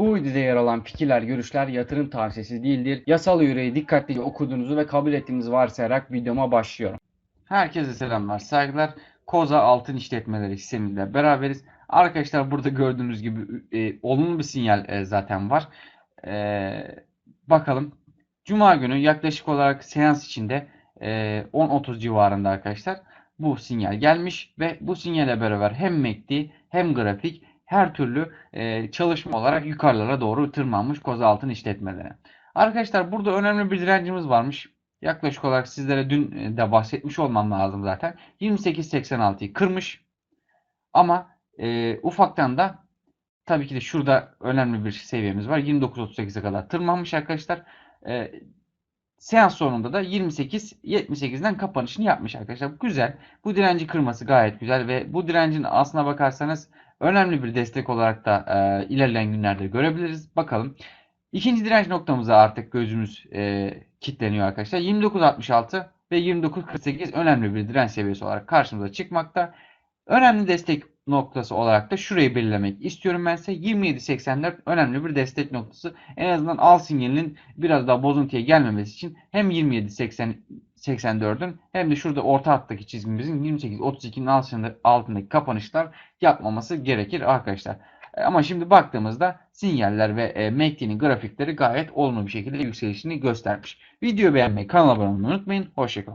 Bu videoda yer alan fikirler, görüşler yatırım tavsiyesi değildir. Yasal yüreği dikkatlice okuduğunuzu ve kabul ettiğinizi varsayarak videoma başlıyorum. Herkese selamlar, saygılar. Koza Altın İşletmeleri sistemiyle beraberiz. Arkadaşlar burada gördüğünüz gibi e, olumlu bir sinyal e, zaten var. E, bakalım. Cuma günü yaklaşık olarak seans içinde e, 10.30 civarında arkadaşlar bu sinyal gelmiş ve bu sinyale beraber hem MACD hem grafik her türlü e, çalışma olarak yukarılara doğru tırmanmış koza altın işletmeleri. Arkadaşlar burada önemli bir direncimiz varmış. Yaklaşık olarak sizlere dün e, de bahsetmiş olmam lazım zaten. 28.86'yı kırmış. Ama e, ufaktan da tabii ki de şurada önemli bir seviyemiz var. 29.38'e kadar tırmanmış arkadaşlar. E, seans sonunda da 28.78'den kapanışını yapmış arkadaşlar. Güzel. Bu direnci kırması gayet güzel ve bu direncin aslına bakarsanız önemli bir destek olarak da e, ilerleyen günlerde görebiliriz. Bakalım. İkinci direnç noktamıza artık gözümüz e, kilitleniyor arkadaşlar. 29.66 ve 29.48 önemli bir direnç seviyesi olarak karşımıza çıkmakta. Önemli destek noktası olarak da şurayı belirlemek istiyorum ben size. 27.84 önemli bir destek noktası. En azından al sinyalinin biraz daha bozuntuya gelmemesi için hem 27.84'ün hem de şurada orta hattaki çizgimizin 28.32'nin altında, altındaki kapanışlar yapmaması gerekir arkadaşlar. E, Ama şimdi baktığımızda sinyaller ve e, MACD'nin grafikleri gayet olumlu bir şekilde yükselişini göstermiş. Videoyu beğenmeyi, kanala abone olmayı unutmayın. Hoşçakalın.